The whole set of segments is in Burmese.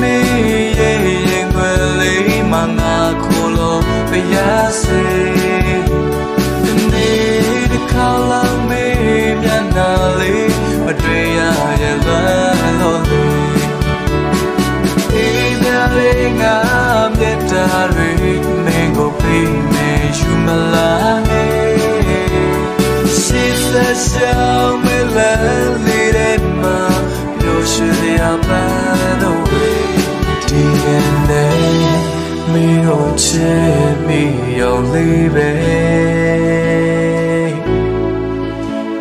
မေးရဲ့ရင်ွယ်လေးမငါခိုလို့ပြရစေဒီနေ့ဒီခါလာမေးမျက်နှာလေးမတွေ့ရရဲ့လွမ်းလို့လေဒီမြလေးငါမြတ်တာတွေမင်းကိုပြီးမေယူမလားဟဲ့ She said show me love leading my you should have on chip me your leaving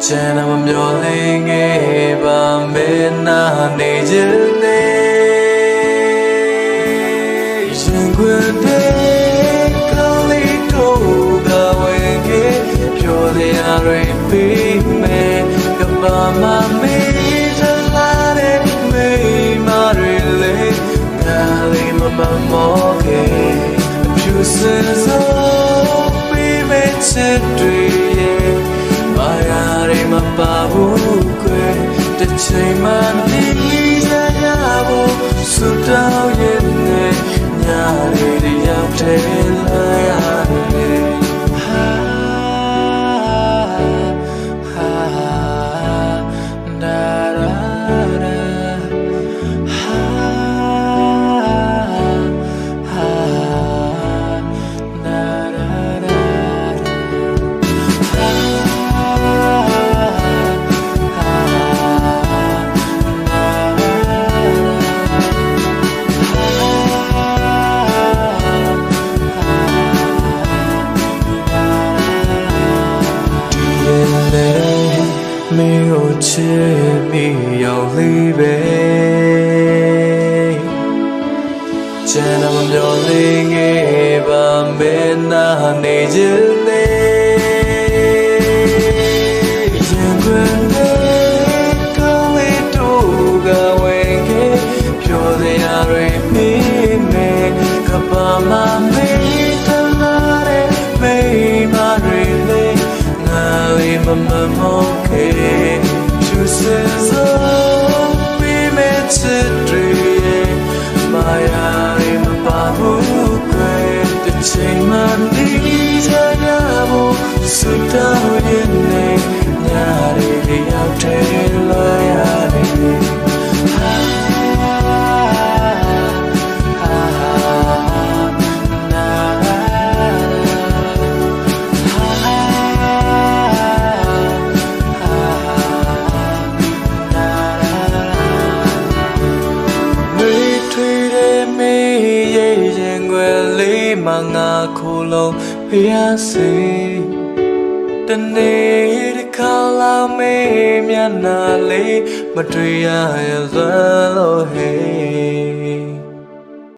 ကျန်တော့မျောလင်းခဲ့ပါမယ်နာနေခြင်းနေရင် ဖြူစင်စောပြီးမဲ့ချစ် လေးပဲကျန်တော့မပြောလေးငယ်ပါမဲနာနေခြင်းနေရင်ခွင်တဲ့ကောင်းလေးတို့ကဝင်ခဲ့ပြောတဲ့ရတွေမိနေကပါမမေးတလာတဲ့မိမတွေလေးငါလေးမမမောခဲ့ You say so we met today my I'm a babu great the chain man ni jaga bo suta yin မငါခိုလုံးဖျားစေတနေ့တစ်ခါလာမေမျက်နှာလေးမတွေ့ရရသလို့ဟဲ့